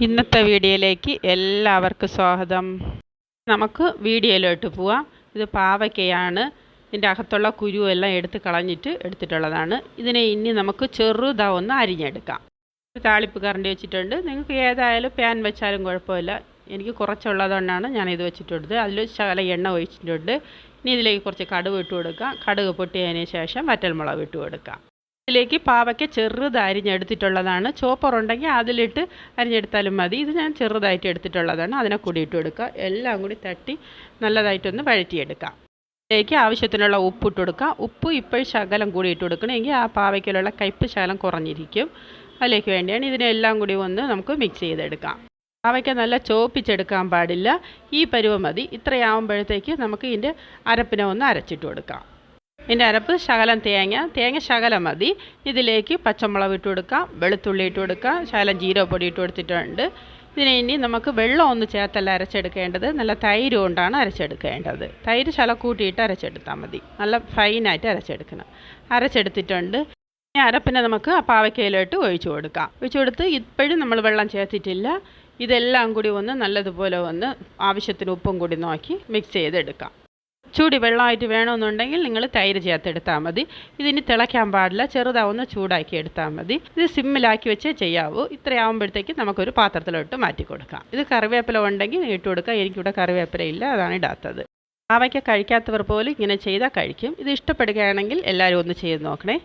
ഇന്നത്തെ വീഡിയോയിലേക്ക് എല്ലാവർക്കും സ്വാഗതം. നമുക്ക് വീഡിയോയിലോട്ട് പോവാം. ഇത് പാവയ്ക്കയാണ്. ഇതിന്റെ അകത്തുള്ള കുരുവെല്ലാം എടുത്ത് കളഞ്ഞിട്ട് എടുത്തിട്ടുള്ളതാണ്. ഇതിനെ ഇനി നമുക്ക് ചെറുതാ ഒന്ന് അരിഞ്ഞെടുക്കാം. താളിപ്പ് കറണ്ടി വെച്ചിട്ടുണ്ട്. നിങ്ങൾക്ക് ഏതായാലും പാൻ വെച്ചാലും കുഴപ്പമില്ല. എനിക്ക് കുറച്ചുള്ളതുകൊണ്ടാണ് ഞാൻ ഇത് വെച്ചിട്ടുള്ളത്. അതിൽ ശകല എണ്ണ ഒഴിച്ചിട്ടുണ്ട്. ഇനി ഇതിലേക്ക് കുറച്ച് കടുക് ഇട്ട് കൊടുക്കാം. കടുക് പൊട്ടിയതിന് ശേഷം വറ്റൽമുളക് ഇട്ട് കൊടുക്കാം. ഇതിലേക്ക് പാവയ്ക്ക ചെറുത് അരിഞ്ഞെടുത്തിട്ടുള്ളതാണ്. ചോപ്പറുണ്ടെങ്കിൽ അതിലിട്ട് അരിഞ്ഞെടുത്താലും മതി. ഇത് ഞാൻ ചെറുതായിട്ട് എടുത്തിട്ടുള്ളതാണ്. അതിനെ കൂടി ഇട്ട് കൊടുക്കുക. എല്ലാം കൂടി തട്ടി നല്ലതായിട്ടൊന്ന് വഴറ്റിയെടുക്കാം. ഇതിലേക്ക് ആവശ്യത്തിനുള്ള ഉപ്പ് ഇട്ട് കൊടുക്കുക. ഉപ്പ് ഇപ്പോൾ ശകലം കൂടി ഇട്ട് കൊടുക്കണമെങ്കിൽ ആ പാവയ്ക്കലുള്ള കയ്പ്പ് ശകലം കുറഞ്ഞിരിക്കും. അതിലേക്ക് വേണ്ടിയാണ് ഇതിനെല്ലാം കൂടി ഒന്ന് നമുക്ക് മിക്സ് ചെയ്തെടുക്കാം. പാവയ്ക്ക നല്ല ചോപ്പിച്ചെടുക്കാൻ പാടില്ല. ഈ പരുവം മതി. ഇത്രയാവുമ്പോഴത്തേക്ക് നമുക്ക് ഇതിന്റെ അരപ്പിനെ ഒന്ന് അരച്ചിട്ട് കൊടുക്കാം. ഇതിന്റെ അരപ്പ് ശകലം തേങ്ങ തേങ്ങ ശകലം മതി. ഇതിലേക്ക് പച്ചമുളക് ഇട്ട് കൊടുക്കാം വെളുത്തുള്ളി ഇട്ട് കൊടുക്കാം ശകലം ജീരകപ്പൊടി ഇട്ട് കൊടുത്തിട്ടുണ്ട്. ഇതിനെ ഇനി നമുക്ക് വെള്ളം ഒന്ന് ചേർത്തല്ല അരച്ചെടുക്കേണ്ടത്. നല്ല തൈര് കൊണ്ടാണ് അരച്ചെടുക്കേണ്ടത്. തൈര് ശല കൂട്ടിയിട്ട് അരച്ചെടുത്താൽ മതി. നല്ല ഫൈനായിട്ട് അരച്ചെടുക്കണം. അരച്ചെടുത്തിട്ടുണ്ട്. ഇനി അരപ്പിനെ നമുക്ക് ആ പാവയ്ക്കയിലോട്ട് ഒഴിച്ചു കൊടുക്കാം. ഒഴിച്ചു കൊടുത്ത് ഇപ്പോഴും നമ്മൾ വെള്ളം ചേർത്തിട്ടില്ല. ഇതെല്ലാം കൂടി ഒന്ന് നല്ലതുപോലെ ഒന്ന് ആവശ്യത്തിന് ഉപ്പും കൂടി നോക്കി മിക്സ് ചെയ്തെടുക്കാം. ചൂടി വെള്ളമായിട്ട് വേണമെന്നുണ്ടെങ്കിൽ നിങ്ങൾ തൈര് ചേർത്തെടുത്താൽ മതി. ഇതിന് തിളയ്ക്കാൻ പാടില്ല. ചെറുതാവുന്ന ചൂടാക്കി എടുത്താൽ മതി. ഇത് സിമ്മിലാക്കി വെച്ചേ ചെയ്യാവൂ. ഇത്രയാവുമ്പോഴത്തേക്ക് നമുക്കൊരു പാത്രത്തിലോട്ട് മാറ്റി കൊടുക്കാം. ഇത് കറിവേപ്പില ഉണ്ടെങ്കിൽ ഇട്ട് കൊടുക്കാം എനിക്കിവിടെ കറിവേപ്പില ഇല്ല അതാണ് ഇടാത്തത്. ആവയ്ക്ക കഴിക്കാത്തവർ പോലും ഇങ്ങനെ ചെയ്താൽ കഴിക്കും. ഇത് ഇഷ്ടപ്പെടുകയാണെങ്കിൽ എല്ലാവരും ഒന്ന് ചെയ്ത് നോക്കണേ.